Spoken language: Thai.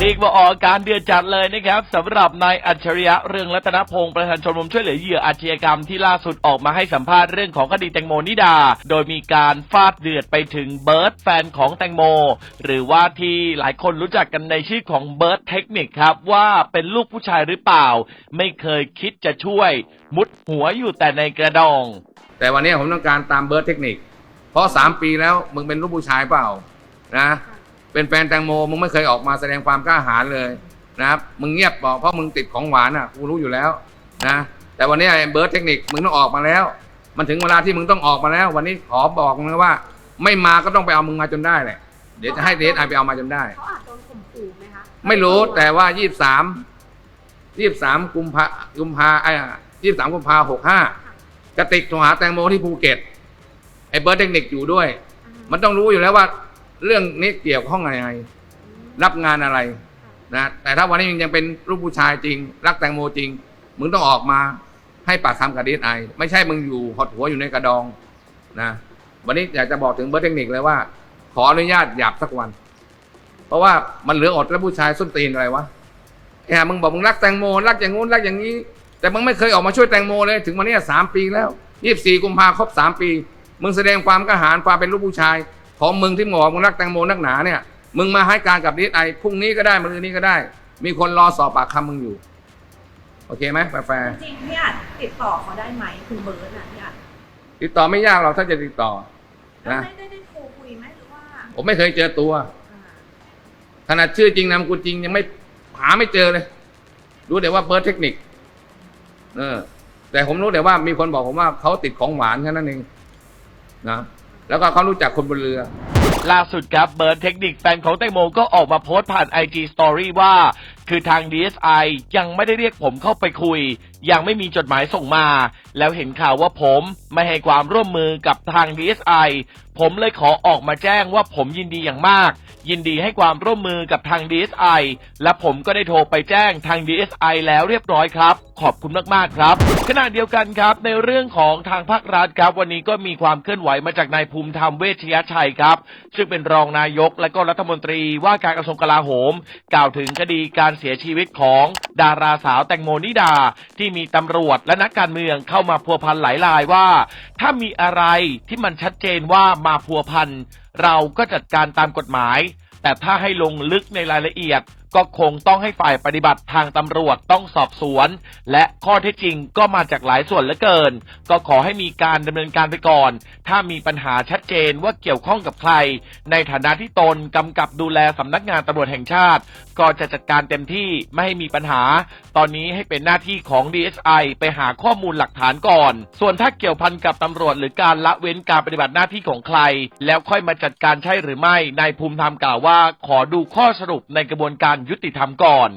เรียกว่าออกอาการเดือดจัดเลยนะครับสำหรับนายอัจฉริยะเรืองรัตนพงศ์ประธานชมรมช่วยเหลือเหยื่ออาชญากรรมที่ล่าสุดออกมาให้สัมภาษณ์เรื่องของคดีแตงโมนิดา โดยมีการฟาดเดือดไปถึงเบิร์ตแฟนของแตงโม หรือว่าที่หลายคนรู้จักกันในชื่อของเบิร์ตเทคนิคครับว่าเป็นลูกผู้ชายหรือเปล่า ไม่เคยคิดจะช่วย มุดหัวอยู่แต่ในกระดอง แต่วันนี้ผมต้องการตามเบิร์ดเทคนิค เพราะสามปีแล้วมึงเป็นลูกผู้ชายเปล่านะ เป็นแฟนแตงโมมึงไม่เคยออกมาแสดงความกล้าหาญเลยนะครับมึงเงียบบอกเพราะมึงติดของหวานอะกูรู้อยู่แล้วนะแต่วันนี้ไอ้เบิร์ดเทคนิคมึงต้องออกมาแล้ว มันถึงเวลาที่มึงต้องออกมาแล้ว วันนี้ขอบอกมึงนะว่า ไม่มาก็ต้องไปเอามึงมาจนได้แหละเดี๋ยวจะให้เดทไอไปเอามาจนได้ เขาอาจโดนข่มขู่ไหมคะไม่รู้แต่ว่ายี่สามยี่สามกุมภากุมภาไอ้ยี่สามกุมภาหกห้ากระติกโทรหาแตงโมที่ภูเก็ตไอ้เบิร์ดเทคนิคอยู่ด้วย มันต้องรู้อยู่แล้วว่า เรื่องนี้เกี่ยวข้องยังไงรับงานอะไรนะแต่ถ้าวันนี้ยังเป็นรูปผู้ชายจริง รักแตงโมจริง มึงต้องออกมาให้ปากคำกับดีไอไม่ใช่มึงอยู่หดหัวอยู่ในกระดองนะวันนี้อยากจะบอกถึงเบิร์เทคนิคเลยว่า ขออนุญาตหยาบสักวัน เพราะว่ามันเหลืออดแล้วผู้ชายส้นตีนอะไรวะแอบมึงบอกมึงรักแตงโมรักอย่างงู้นรักอย่างนี้ แต่มึงไม่เคยออกมาช่วยแตงโมเลย ถึงวันนี้สามปีแล้วยี่สิบสี่กุมภาครบสามปี มึงแสดงความกล้าหาญความเป็นลูกผู้ชาย ของมึงที่มึงบอกมึงรักแตงโมนักหนาเนี่ย มึงมาให้การกับดีไอพรุ่งนี้ก็ได้มะรืนนี้ก็ได้ มีคนรอสอบปากคำมึงอยู่ โอเคไหมแฟร์จริงๆพี่อาจติดต่อเขาได้ไหมคุณเบิร์ตน่ะพี่อาจๆติดต่อไม่ยากหรอกถ้าจะติดต่อแล้วนะได้ได้ได้โทรคุยไหมหรือว่าผมไม่เคยเจอตัว อ่าขนาดชื่อจริงนามสกุลจริงยังไม่หาไม่เจอเลย รู้แต่ว่าเบิร์ดเทคนิค เออ แต่ผมรู้แต่ว่ามีคนบอกผมว่าเขาติดของหวานแค่นั้นเองนะ แล้วก็เขารู้จักคนบนเรือ ล่าสุดครับเบิร์นเทคนิคแฟนของแตงโมก็ออกมาโพสต์ผ่าน IG Story ว่า คือทาง DSI ยังไม่ได้เรียกผมเข้าไปคุย ยังไม่มีจดหมายส่งมา แล้วเห็นข่าวว่าผมไม่ให้ความร่วมมือกับทาง DSI ผมเลยขอออกมาแจ้งว่าผมยินดีอย่างมาก ยินดีให้ความร่วมมือกับทาง DSI และผมก็ได้โทรไปแจ้งทาง DSI แล้วเรียบร้อยครับ ขอบคุณมากๆครับ ขณะเดียวกันครับ ในเรื่องของทางภาครัฐครับ วันนี้ก็มีความเคลื่อนไหวมาจากนายภูมิธรรมเวชยชัยครับ ซึ่งเป็นรองนายกและก็รัฐมนตรีว่าการกระทรวงกลาโหม กล่าวถึงคดีการเสียชีวิตของดาราสาวแตงโมนิดา ที่มีตำรวจและนักการเมืองเข้ามาพัวพันหลายรายว่า ถ้ามีอะไรที่มันชัดเจนว่ามาพัวพันเราก็จัดการตามกฎหมาย แต่ถ้าให้ลงลึกในรายละเอียด ก็คงต้องให้ฝ่ายปฏิบัติทางตำรวจต้องสอบสวน และข้อเท็จจริงก็มาจากหลายส่วนเหลือเกิน ก็ขอให้มีการดำเนินการไปก่อน ถ้ามีปัญหาชัดเจนว่าเกี่ยวข้องกับใคร ในฐานะที่ตนกำกับดูแลสำนักงานตำรวจแห่งชาติ ก็จะจัดการเต็มที่ไม่ให้มีปัญหา ตอนนี้ให้เป็นหน้าที่ของ DSI ไปหาข้อมูลหลักฐานก่อน ส่วนถ้าเกี่ยวพันกับตำรวจ หรือการละเว้นการปฏิบัติหน้าที่ของใคร แล้วค่อยมาจัดการใช่หรือไม่นายภูมิธรรมกล่าวว่า ขอดูข้อสรุปในกระบวนการยุติธรรมก่อน